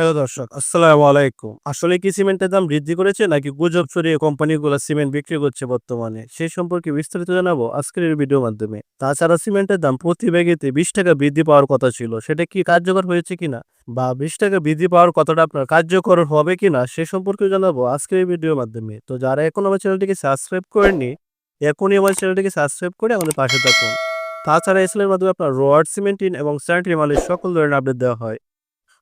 Hello দর্শক, আসসালামু আলাইকুম। আসলে কি সিমেন্টের দাম বৃদ্ধি করেছে নাকি গুজব ছড়িয়ে কোম্পানিগুলো সিমেন্ট বিক্রি করছে বর্তমানে? সেই সম্পর্কে বিস্তারিত জানাব আজকের এই ভিডিওর মাধ্যমে। তাছাড়া সিমেন্টের দাম প্রতি ব্যাগেতে বিশ টাকা বৃদ্ধি পাওয়ার কথা ছিল, সেটা কি কার্যকর হয়েছে কিনা? বা বিশ টাকা বৃদ্ধি পাওয়ার কথাটা আপনার কার্যকর হবে কিনা, সে সম্পর্কে জানাব আজকের এই ভিডিওর মাধ্যমে। তো যারা এখন আমার চ্যানেলটিকে সাবস্ক্রাইব করেননি, এখনই আমার চ্যানেলটিকে সাবস্ক্রাইব করে আমাদের পাশে থাকুন। তাছাড়া এসএলের মাধ্যমে আপনার রোয়ার্ড সিমেন্টিন এবং স্যানিটারি মালের সকল ধরনের আপডেট দেওয়া হয়।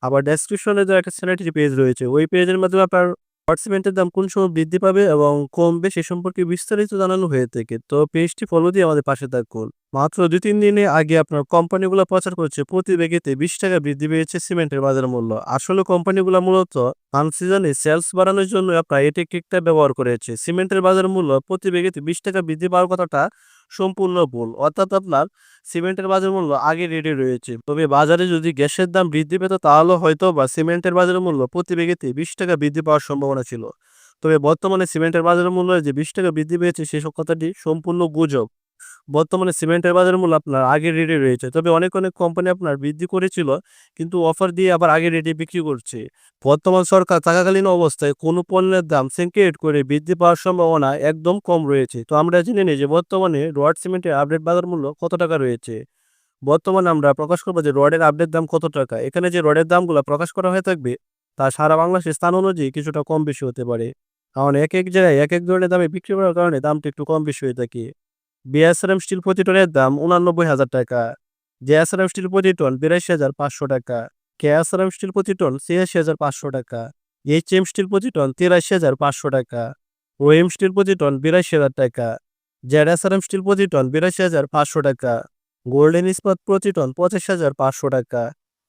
আবার ডেসক্রিপশনে যে একটা স্যানিটারি পেজ রয়েছে, ওই পেজের মাধ্যমে আপনার হোয়াটসঅ্যাপের দাম কোন সময় বৃদ্ধি পাবে এবং কমবে সে সম্পর্কে বিস্তারিত জানানো হয়ে থাকে। তো পেজটি ফলো দিয়ে আমাদের পাশে থাকুন। মাত্র দুই তিন দিনে আগে আপনার কোম্পানিগুলো প্রচার করছে, প্রতি ব্যাগেতে বিশ টাকা বৃদ্ধি পেয়েছে সিমেন্টের বাজার মূল্য। আসলে কোম্পানিগুলো মূলত আন সিজনে সেলস বাড়ানোর জন্য আপনার এই টেকনিকটা ব্যবহার করেছে। সিমেন্টের বাজার মূল্য প্রতি ব্যাগেতে বিশ টাকা বৃদ্ধি পাওয়ার কথাটা সম্পূর্ণ ভুল। অর্থাৎ আপনার সিমেন্টের বাজার মূল্য আগে রেডি রয়েছে। তবে বাজারে যদি গ্যাসের দাম বৃদ্ধি পেত, তাহলে হয়তো বা সিমেন্টের বাজার মূল্য প্রতি বিঘিতে বিশ টাকা বৃদ্ধি পাওয়ার সম্ভাবনা ছিল। তবে বর্তমানে সিমেন্টের বাজার মূল্য যে বিশ টাকা বৃদ্ধি পেয়েছে সেসব কথাটি সম্পূর্ণ গুজব। বর্তমানে সিমেন্টের বাজার মূল্য আপনার আগের রেটে রয়েছে। তবে অনেক অনেক কোম্পানি আপনার বৃদ্ধি করেছিল, কিন্তু অফার দিয়ে আবার আগের রেটে বিক্রি করছে। বর্তমান সরকার থাকাকালীন অবস্থায় কোনো পণ্যের দাম সিনক্রিয়েট করে বৃদ্ধি পাওয়ার সম্ভাবনা একদম কম রয়েছে। তো আমরা জেনে নিই যে বর্তমানে রড সিমেন্টের আপডেট বাজার মূল্য কত টাকা রয়েছে। বর্তমানে আমরা প্রকাশ করব যে রডের আপডেট দাম কত টাকা। এখানে যে রডের দামগুলো প্রকাশ করা হয়ে থাকবে, তা সারা বাংলাদেশের স্থান অনুযায়ী কিছুটা কম বেশি হতে পারে। কারণ এক এক জায়গায় এক এক ধরনের দামে বিক্রি করার কারণে দামটা একটু কম বেশি হয়ে থাকে। বিএসআরএম স্টিল প্রতি টনের দাম উনানব্বই হাজার টাকা। জেএসআরএম স্টিল প্রতি টন বিরাশি হাজার পাঁচশো টাকা। কেএসআরএম স্টিল প্রতি টন ছিয়াশি হাজার পাঁচশো টাকা। এইচ এম স্টিল প্রতি টন তিরাশি হাজার পাঁচশো টাকা। ওএম স্টিল প্রতি টন বিরাশি হাজার টাকা। জেডএসআরএম স্টিল প্রতি টন বিরাশি হাজার পাঁচশো টাকা। গোল্ডেন ইস্পাত প্রতি টন পঁচিশ হাজার পাঁচশো টাকা।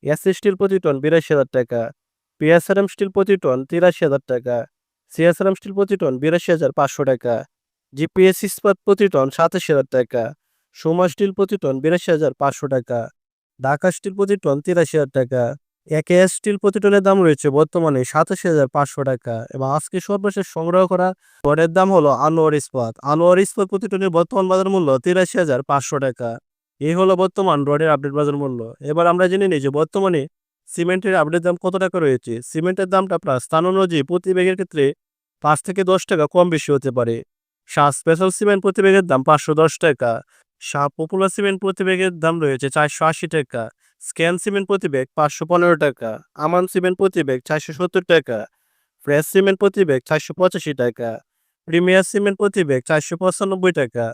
এস স্টিল প্রতি টন বিরাশি হাজার টাকা। পিএসআরএম স্টিল প্রতি টন তিরাশি হাজার টাকা। সিএসআরএম স্টিল প্রতি টন বিরাশি হাজার পাঁচশো টাকা। জিপিএস ইস্পাত প্রতি টন সাতাশ হাজার টাকা সোমা স্টিল প্রতি টন বিরাশি হাজার পাঁচশো টাকা, ঢাকা স্টিল প্রতি টন তিরাশি হাজার টাকা একে স্টিল প্রতি টনের দাম রয়েছে বর্তমানে সাতাশি হাজার পাঁচশো টাকা এবং আজকে সর্বশেষ সংগ্রহ করা রডের দাম হলো আনোয়ার ইস্পাত। আনোয়ার ইস্পাত প্রতি টনের বর্তমান বাজার মূল্য তিরাশি হাজার পাঁচশো টাকা। এই হলো বর্তমান রডের আপডেট বাজার মূল্য। এবার আমরা জেনে নিই যে বর্তমানে সিমেন্টের আপডেট দাম কত টাকা রয়েছে। সিমেন্টের দামটা প্রায় স্থান অনুযায়ী প্রতি ব্যাগের ক্ষেত্রে পাঁচ থেকে দশ টাকা কম বেশি হতে পারে। শাহ স্পেশাল সিমেন্ট প্রতি ব্যাগের দাম পাঁচশো দশ টাকা। শাহ পপুলার সিমেন্ট প্রতি ব্যাগের দাম রয়েছে চারশো আশি টাকা। স্ক্যান সিমেন্ট প্রতি ব্যাগ পাঁচশো পনেরো টাকা। আমান সিমেন্ট প্রতি ব্যাগ চারশো সত্তর টাকা। ফ্রেশ সিমেন্ট প্রতি ব্যাগ চারশো পঁচাশি টাকা। প্রিমিয়ার সিমেন্ট প্রতি ব্যাগ চারশো পঁচানব্বই টাকা।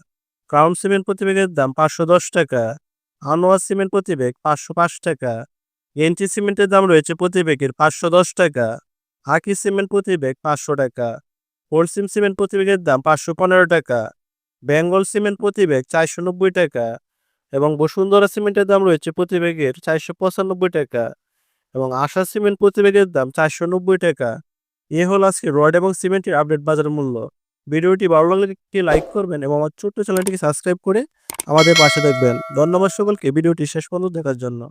ক্রাউন সিমেন্ট প্রতি ব্যাগের দাম পাঁচশো দশ টাকা। আনোয়ার সিমেন্ট প্রতি ব্যাগ পাঁচশো পাঁচ টাকা। এনটি সিমেন্টের দাম রয়েছে প্রতি ব্যাগের পাঁচশো দশ টাকা। হাকি সিমেন্ট প্রতি ব্যাগ পাঁচশো টাকা। পশ্চিম সিমেন্ট প্রতি ব্যাগের দাম পাঁচশো পনেরো টাকা, বেঙ্গল সিমেন্ট প্রতি ব্যাগ চারশো নব্বই টাকা এবং বসুন্ধরা সিমেন্টের দাম রয়েছে প্রতি ব্যাগের চারশো পঁচানব্বই টাকা এবং আশা সিমেন্ট প্রতি ব্যাগের দাম চারশো নব্বই টাকা। এ হল আজকে রড এবং সিমেন্টের আপডেট বাজার মূল্য। ভিডিওটি ভালো লাগলে একটি লাইক করবেন এবং আমার ছোট্ট চ্যানেলটিকে সাবস্ক্রাইব করে আমাদের পাশে থাকবেন। ধন্যবাদ সকলকে, ভিডিওটি শেষ পর্যন্ত দেখার জন্য।